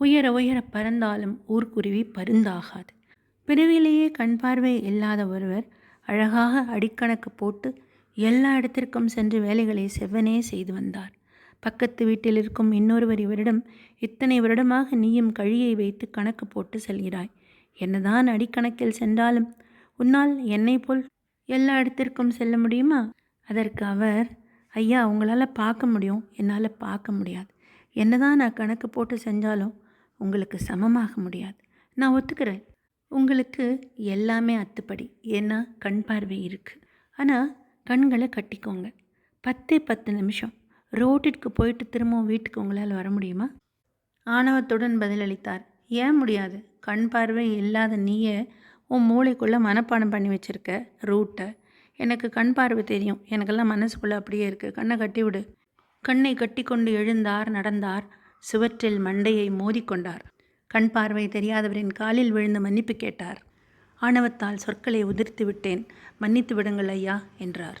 உயர உயர பறந்தாலும் ஊர்க்குருவி பருந்தாகாது. பிறவிலேயே கண் பார்வை இல்லாத ஒருவர் அழகாக அடிக்கணக்கு போட்டு எல்லா இடத்திற்கும் சென்று வேலைகளை செவ்வனே செய்து வந்தார். பக்கத்து வீட்டில் இருக்கும் இன்னொருவர் இவரிடம் இத்தனை வருடமாக நீயும் கழியை வைத்து கணக்கு போட்டு செல்கிறாய். என்னதான் அடிக்கணக்கில் சென்றாலும் உன்னால் என்னை போல் எல்லா இடத்திற்கும் செல்ல முடியுமா? அதற்கு அவர் ஐயா உங்களால் பார்க்க முடியும். என்னால் பார்க்க முடியாது. என்னதான் நான் கணக்கு போட்டு செஞ்சாலும் உங்களுக்கு சமமாக முடியாது. நான் ஒத்துக்கிறேன். உங்களுக்கு எல்லாமே அத்துப்படி. ஏன்னா கண் பார்வை இருக்குது ஆனால் கண்களை கட்டிக்கோங்க. பத்தே பத்து நிமிஷம். ரோட்டிற்கு போயிட்டு திரும்பவும் வீட்டுக்கு உங்களால் வர முடியுமா? ஆணவத்துடன் பதிலளித்தார். ஏன் முடியாது? கண் பார்வை இல்லாத நீயே உன் மூளைக்குள்ளே மனப்பாடம் பண்ணி வச்சுருக்க ரூட்டை. எனக்கு கண் பார்வை தெரியும். எனக்கெல்லாம் மனசுக்குள்ளே அப்படியே இருக்குது கண்ணை கட்டி விடு கண்ணை கட்டிக்கொண்டு எழுந்தார் நடந்தார். சுவற்றில் மண்டையை மோதிக்கொண்டார். கண் பார்வை தெரியாதவரின் காலில் விழுந்து மன்னிப்பு கேட்டார். ஆணவத்தால் சொற்களை உதிர்த்து விட்டேன் மன்னித்து விடுங்கள் ஐயா என்றார்.